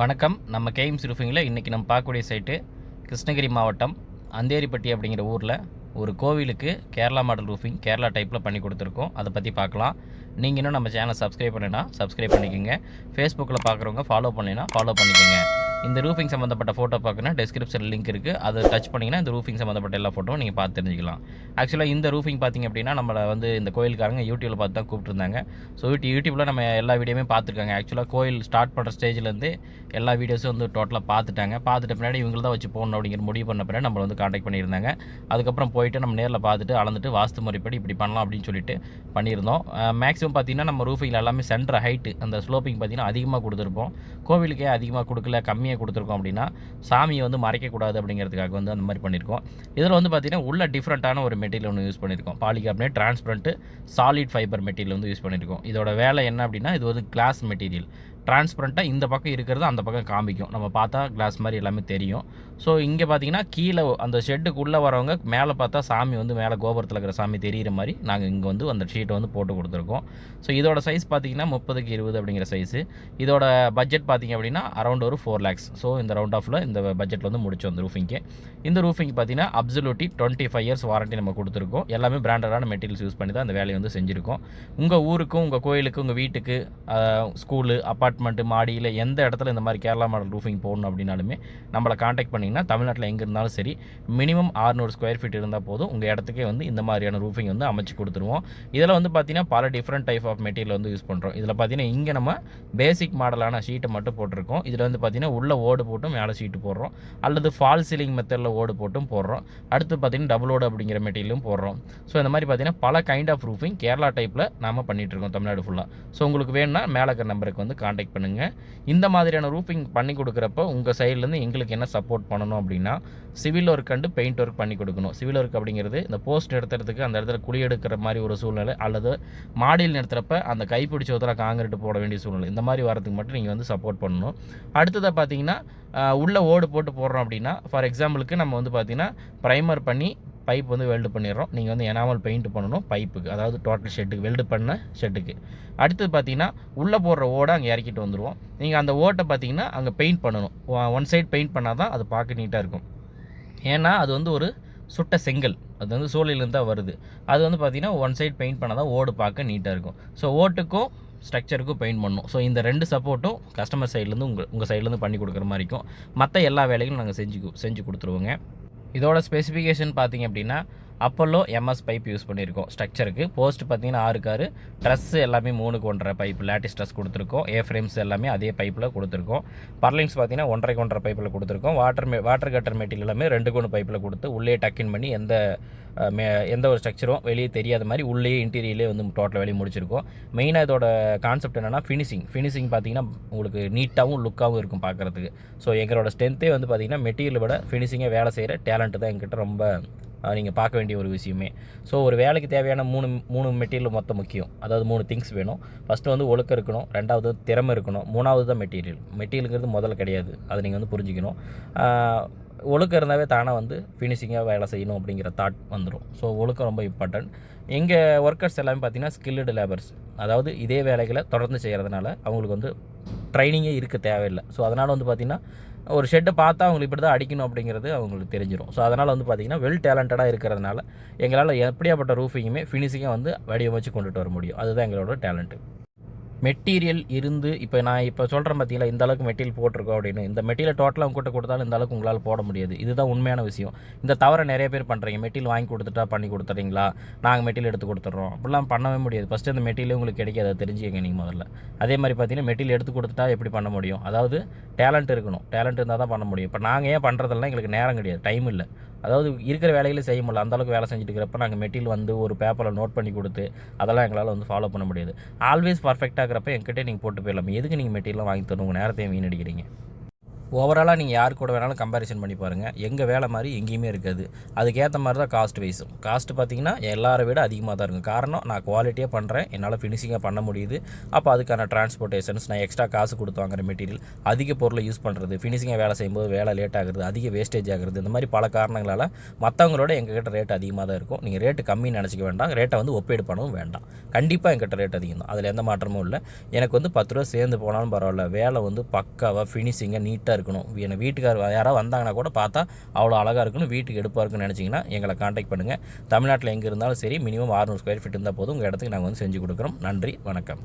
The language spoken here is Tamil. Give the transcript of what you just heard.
வணக்கம். நம்ம கேஎம்ஸ் ரூஃபிங்கில் இன்றைக்கி நம்ம பார்க்கக்கூடிய சைட்டு கிருஷ்ணகிரி மாவட்டம் அந்தேரிப்பட்டி அப்படிங்கிற ஊரில் ஒரு கோவிலுக்கு கேரளா மாடல் ரூஃபிங் கேரளா டைப்பில் பண்ணி கொடுத்துருக்கோம். அதை பற்றி பார்க்கலாம். நீங்கள் இன்னும் நம்ம சேனலை சப்ஸ்கிரைப் பண்ணினா சப்ஸ்கிரைப் பண்ணிக்கோங்க. ஃபேஸ்புக்கில் பார்க்குறவங்க ஃபாலோ பண்ணினா ஃபாலோ பண்ணிக்கோங்க. இந்த ரூஃபிங் சம்மந்தப்பட்ட ஃபோட்டோ பார்க்கணும் டெஸ்கிரிப்ஷனில் லிங்க் இருக்குது அதை டச் பண்ணிங்கன்னா இந்த ரூஃபிங் சம்மந்தப்பட்ட எல்லா ஃபோட்டோவும் நீங்கள் பார்த்து தெரிஞ்சுக்கலாம். ஆக்சுவலாக இந்த ரூஃபிங் பார்த்திங்க அப்படின்னா நம்மளை வந்து இந்த கோயிலுக்காரங்க யூடியூப்பில் பார்த்து தான் கூப்பிட்டுருந்தாங்க. ஸோ யூடியூப்பில் நம்ம எல்லா வீடியோமே பார்த்துருக்காங்க. ஆக்சுவலாக கோயில் ஸ்டார்ட் பண்ணுற ஸ்டேஜ்லேருந்து எல்லா வீடியோஸும் வந்து டோட்டலாக பார்த்துட்டாங்க. பார்த்துட்ட பின்னாடி இவங்க தான் வச்சு போகணும் அப்படிங்கிற முடிவு பண்ண பின்னாடி நம்மளை வந்து காண்டாக்ட் பண்ணியிருந்தாங்க. அதுக்கப்புறம் போயிட்டு நம்ம நேரில் பார்த்துட்டு அளந்துட்டு வாஸ்து முறைப்படி இப்படி பண்ணலாம் அப்படின்னு சொல்லிட்டு பண்ணியிருந்தோம். மேக்ஸிமம் பார்த்தீங்கன்னா நம்ம ரூஃபிங்கில் எல்லாமே சென்டர் ஹைட்டு அந்த ஸ்லோப்பிங் பார்த்தீங்கன்னா அதிகமாக கொடுத்துருப்போம். கோவிலுக்கே அதிகமாக கொடுக்கல கம்மியாக கொடுத்துருக்கோம் அப்படின்னா சாமியை வந்து மறைக்கக்கூடாது அப்படிங்கிறதுக்காக வந்து அந்த மாதிரி பண்ணியிருக்கோம். இதில் வந்து பார்த்திங்கன்னா உள்ள டிஃப்ரெண்ட்டான ஒரு மெட்டீரியல் ஒன்று யூஸ் பண்ணியிருக்கோம். Polycarbonate transparent solid fibre material வந்து யூஸ் பண்ணியிருக்கோம். இதோட வேலை என்ன அப்படின்னா இது வந்து கிளாஸ் மெட்டீரியல் டிரான்ஸ்பரண்ட்டாக இந்த பக்கம் இருக்கிறது அந்த பக்கம் காமிக்கும். நம்ம பார்த்தா கிளாஸ் மாதிரி எல்லாமே தெரியும். ஸோ இங்கே பார்த்தீங்கன்னா கீழே அந்த ஷெட்டுக்குள்ளே வரவங்க மேலே பார்த்தா சாமி வந்து மேலே கோபுரத்தில் இருக்கிற சாமி தெரிகிற மாதிரி நாங்கள் இங்கே வந்து அந்த ஷீட்டை வந்து போட்டு கொடுத்துருக்கோம். ஸோ இதோட சைஸ் பார்த்தீங்கன்னா முப்பதுக்கு இருபது அப்படிங்கிற சைஸு இதோட பட்ஜெட் பார்த்தீங்க அப்படின்னா அரௌண்ட் ஒரு ஃபோர் லேக்ஸ் ஸோ இந்த ரவுண்ட் ஆஃபில் இந்த பட்ஜெட்டில் வந்து முடிச்சோம் அந்த ரூஃபிங்க்கு இந்த ரூஃபிங் பார்த்தீங்கன்னா absolutely twenty five years warranty நம்ம கொடுத்துருக்கோம். எல்லாமே பிராண்டடான மெட்டீரியல்ஸ் யூஸ் பண்ணி தான் அந்த வேலையை வந்து செஞ்சுருக்கோம். உங்கள் ஊருக்கும் உங்கள் கோயிலுக்கும் உங்கள் வீட்டுக்கு ஸ்கூலு அப்பார்ட்மெண்ட்டு மாடியில் எந்த இடத்துல இந்த மாதிரி கேரளா மாடல் ரூஃபிங் போடணும் அப்படின்னாலுமே நம்மளை காண்டாக்ட் பண்ணிங்கன்னா தமிழ்நாட்டில் எங்கே இருந்தாலும் சரி மினிமம் 600 ஸ்கொயர் ஃபீட் இருந்தால் போதும். உங்கள் இடத்துக்கே வந்து இந்த மாதிரியான ரூஃபிங் வந்து அமைச்சு கொடுத்துருவோம். இதில் வந்து பார்த்தீங்கன்னா பல டிஃப்ரெண்ட் டைப் ஆஃப் மெட்டீரியல் வந்து யூஸ் பண்ணுறோம் இதில் பார்த்தீங்கன்னா இங்கே நம்ம பேசிக் மாடலான ஷீட்டை மட்டும் போட்டிருக்கோம். இதில் வந்து பார்த்தீங்கன்னா உள்ளே ஓடு போட்டும் மேலே ஷீட்டு போடுறோம். அல்லது ஃபால் சீலிங் மெத்தடில் ஓடு போட்டும் போடுறோம். அடுத்து பார்த்தீங்கன்னா டபுள் ஓடு அப்படிங்கிற மெட்டீரியலும் போடுறோம். ஸோ இந்த மாதிரி பார்த்தீங்கன்னா பல கைண்ட் ஆஃப் ரூஃபிங் கேரளா டைப்பில் நாம் பண்ணிகிட்ருக்கோம் தமிழ்நாடு ஃபுல்லாக ஸோ உங்களுக்கு வேணும்னா மேலே இருக்கிற நம்பருக்கு வந்து காண்டாக்ட் பண்ணுங்கள் இந்த மாதிரியான ரூஃபிங் பண்ணி கொடுக்குறப்ப உங்கள் சைட்லேருந்து எங்களுக்கு என்ன சப்போர்ட் பண்ணணும் அப்படின்னா civil work and paint work பண்ணி கொடுக்கணும். சிவில் ஒர்க் அப்படிங்கிறது இந்த போஸ்ட் நிறுத்துறதுக்கு அந்த இடத்துல குழி எடுக்கிற மாதிரி ஒரு சூழ்நிலை அல்லது மாடியில் நிறுத்துறப்ப அந்த கைப்பிடிச்ச ஒருத்தர காங்கிரீட் போட வேண்டிய சூழ்நிலை இந்த மாதிரி வரதுக்கு மட்டும் நீங்கள் வந்து சப்போர்ட் பண்ணணும். அடுத்ததாக பார்த்தீங்கன்னா உள்ளே ஓடு போட்டு போடுறோம் அப்படின்னா ஃபார் எக்ஸாம்பிளுக்கு நம்ம வந்து பார்த்திங்கன்னா ப்ரைமர் பண்ணி பைப் வந்து வெல்டு பண்ணிடுறோம். நீங்கள் வந்து எனாமல் பெயிண்ட் பண்ணணும் பைப்புக்கு. அதாவது டோட்டல் ஷெட்டுக்கு வெல்டு பண்ண ஷெட்டுக்கு அடுத்தது பார்த்தீங்கன்னா உள்ளே போடுற ஓடை அங்கே இறக்கிட்டு வந்துடுவோம் நீங்கள் அந்த ஓட்டை பார்த்தீங்கன்னா அங்கே பெயிண்ட் பண்ணணும். ஒன் சைடு பெயிண்ட் பண்ணால் தான் அது பார்க்க நீட்டாக இருக்கும். ஏன்னா அது வந்து ஒரு சுட்ட செங்கல். அது வந்து சூழலிருந்து தான் வருது. அது வந்து பார்த்திங்கன்னா ஒன் சைட் பெயிண்ட் பண்ணால் தான் ஓடு பார்க்க நீட்டாக இருக்கும். ஸோ ஓட்டுக்கும் ஸ்ட்ரக்சருக்கும் பெயிண்ட் பண்ணணும். ஸோ இந்த ரெண்டு சப்போர்ட்டும் கஸ்டமர் சைட்லேருந்து உங்கள் உங்கள் சைட்லேருந்து பண்ணி கொடுக்குற மாதிரி இருக்கும். மற்ற எல்லா வேலைகளும் நாங்கள் செஞ்சு செஞ்சு கொடுத்துருவோங்க. இதோட ஸ்பெசிஃபிகேஷன் பார்த்தீங்க அப்படின்னா அப்போல்லோ எம்எஸ் பைப் யூஸ் பண்ணியிருக்கோம். ஸ்ட்ரக்சருக்கு போஸ்ட் பார்த்தீங்கன்னா ஆறு காரு ட்ரெஸ் எல்லாமே மூணுக்கு ஒன்றரை பைப் லேட்டஸ்ட் ட்ரெஸ் கொடுத்துருக்கோம். ஏ ஃப்ரேம்ஸ் எல்லாமே அதே பைப்பில் கொடுத்துருக்கோம். பர்லிங்ஸ் பார்த்தீங்கன்னா ஒன்றரைக்கு ஒன்றரை பைப்பில் கொடுத்துருக்கோம். Water may water gutter material எல்லாமே ரெண்டு கொண்டு பைப்பில் கொடுத்து உள்ளே டக்கின் பண்ணி எந்த மே எந்த ஒரு ஸ்ட்ரக்சரும் வெளியே தெரியாத மாதிரி உள்ளே இன்டீரியர்லேயே வந்து டோட்டல் வெளியே முடிச்சிருக்கோம். மெயினாக இதோட கான்செப்ட் என்னென்னா ஃபினிஷிங் ஃபினிஷிங் பார்த்தீங்கன்னா உங்களுக்கு நீட்டாகவும் லுக்காகவும் இருக்கும் பார்க்குறதுக்கு. ஸோ எங்களோட ஸ்ட்ரென்த்தே வந்து பார்த்தீங்கன்னா மெட்டீரியல் விட ஃபினிஷிங்கே வேலை செய்கிற டேலண்ட்டு தான் எங்கிட்ட ரொம்ப நீங்கள் பார்க்க வேண்டிய ஒரு விஷயமே. ஸோ ஒரு வேலைக்கு தேவையான மூணு மூணு மெட்டீரியல் மொத்தம் முக்கியம். அதாவது மூணு திங்ஸ் வேணும். ஃபஸ்ட்டு வந்து ஒழுக்கம் இருக்கணும். ரெண்டாவது திறமை இருக்கணும். மூணாவது தான் மெட்டீரியல் மெட்டீரியலுங்கிறது முதல்ல கிடையாது. அதை நீங்கள் வந்து புரிஞ்சுக்கணும். ஒழுக்கம் இருந்தாவே தானாக வந்து ஃபினிஷிங்காக வேலை செய்யணும் அப்படிங்கிற தாட் வந்துடும் ஸோ ஒழுக்கம் ரொம்ப இம்பார்ட்டன்ட் எங்கள் ஒர்க்கர்ஸ் எல்லாமே பார்த்தீங்கன்னா ஸ்கில்டு லேபர்ஸ் அதாவது இதே வேலைகளை தொடர்ந்து செய்கிறதுனால அவங்களுக்கு வந்து ட்ரைனிங்கே இருக்க தேவையில்லை. ஸோ அதனால் வந்து பார்த்திங்கன்னா ஒரு ஷெட்டை பார்த்தா அவங்களுக்கு இப்படி தான் அடிக்கணும் அப்படிங்கிறது அவங்களுக்கு தெரிஞ்சிடும் ஸோ அதனால் வந்து பார்த்திங்கன்னா வெல் டேலண்டடாக இருக்கிறதுனால எங்களால் எப்படியாப்பட்ட ரூஃபிங்குமே ஃபினிஷிங்காக வந்து வடிவமைச்சு கொண்டுட்டு வர முடியும். அதுதான் எங்களோட டேலண்ட்டு மெட்டீரியல் இருந்து இப்போ நான் இப்போ சொல்கிறேன் பார்த்தீங்களா இந்த அளவுக்கு மெட்டீரியல் போட்டிருக்கோம் அப்படின்னு. இந்த மெட்டீரியல் டோட்டலாக உங்ககிட்ட கொடுத்தாலும் இந்த அளவுக்கு உங்களால் போட முடியாது. இதுதான் உண்மையான விஷயம். இந்த தவிர நிறைய பேர் பண்ணுறீங்க மெட்டீரியல் வாங்கி கொடுத்துட்டா பண்ணி கொடுத்துறீங்களா? நாங்கள் மெட்டீரியல் எடுத்து கொடுத்துட்றோம் அப்படிலாம் பண்ணவே முடியாது. ஃபஸ்ட்டு அந்த மெட்டீரியல் உங்களுக்கு கிடைக்காது. தெரிஞ்சுக்கங்க நீங்கள் முதல்ல. அதே மாதிரி பார்த்தீங்கன்னா மெட்டீரியல் எடுத்து கொடுத்துட்டா எப்படி பண்ண முடியும்? அதாவது டேலண்ட் இருக்கணும். டேலண்ட் இருந்தால் தான் பண்ண முடியும். இப்போ நாங்கள் ஏன் பண்ணுறதெல்லாம் எங்களுக்கு நேரம் கிடையாது. டைம் இல்லை. அதாவது இருக்கிற வேலைகளை செய்ய முடியல. அந்தளவுக்கு வேலை செஞ்சுட்டு இருக்கிறப்ப நாங்கள் மெட்டீரியல் வந்து ஒரு பேப்பரில் நோட் பண்ணி கொடுத்து அதெல்லாம் எங்களால் வந்து ஃபாலோ பண்ண முடியாது. ஆல்வேஸ் பர்ஃபெக்டாக இருக்கிறப்ப என்கிட்ட நீங்கள் போட்டு போயிடலாம். எதுக்கு நீங்கள் மெட்டீரியலாம் வாங்கி தரணும்? உங்கள் நேரத்தையும் வீணடிக்கிறீங்க. ஓவராலாக நீங்கள் யார் கூட வேணாலும் கம்பேரிசன் பண்ணி பாருங்கள் எங்கள் வேலை மாதிரி எங்கேயுமே இருக்காது. அதுக்கேற்ற மாதிரி தான் காஸ்ட் வைஸும் காஸ்ட் பார்த்தீங்கன்னா எல்லாரை விட அதிகமாக தான் இருக்கும். காரணம் நான் குவாலிட்டியாக பண்ணுறேன் என்னால் ஃபினிஷிங்காக பண்ண முடியுது. அப்போ அதுக்கான டிரான்ஸ்போர்ட்டேஷன்ஸ் நான் எக்ஸ்ட்ரா காசு கொடுத்து வாங்குற மெட்டீரியல் அதிக பொருளை யூஸ் பண்ணுறது ஃபினிஷிங்காக வேலை செய்யும்போது வேலை லேட் ஆகுறது அதிக வேஸ்டேஜ் ஆகுறது இந்த மாதிரி பல காரணங்களால் மற்றவங்களோட எங்ககிட்ட ரேட் அதிகமாக தான் இருக்கும். நீங்கள் ரேட்டு கம்மின்னு நினச்சிக்க வேண்டாம். ரேட்டை வந்து ஒப்பீடு பண்ணவும் வேண்டாம். கண்டிப்பாக எங்கிட்ட ரேட் அதிகம் தான். அதில் எந்த மாற்றமும் இல்லை. எனக்கு வந்து பத்து ரூபா சேர்ந்து போனாலும் பரவாயில்ல. வேலை வந்து பக்காவாக ஃபினிஷிங்காக நீட்டாக இருக்கணும். எனக்கு வீட்டுக்கார் யாராவது வந்தாங்கன்னா கூட பார்த்தா அவ்வளோ அழகாக இருக்கணும் வீட்டுக்கு எடுப்பாக இருக்குன்னு நினச்சிங்கன்னா எங்களை காண்டாக்ட் பண்ணுங்கள் தமிழ்நாட்டில் எங்கே இருந்தாலும் சரி மினிமம் 600 ஸ்கொயர் ஃபீட் இருந்தால் போதும். உங்கள் இடத்துக்கு நாங்கள் வந்து செஞ்சு கொடுக்குறோம். நன்றி வணக்கம்.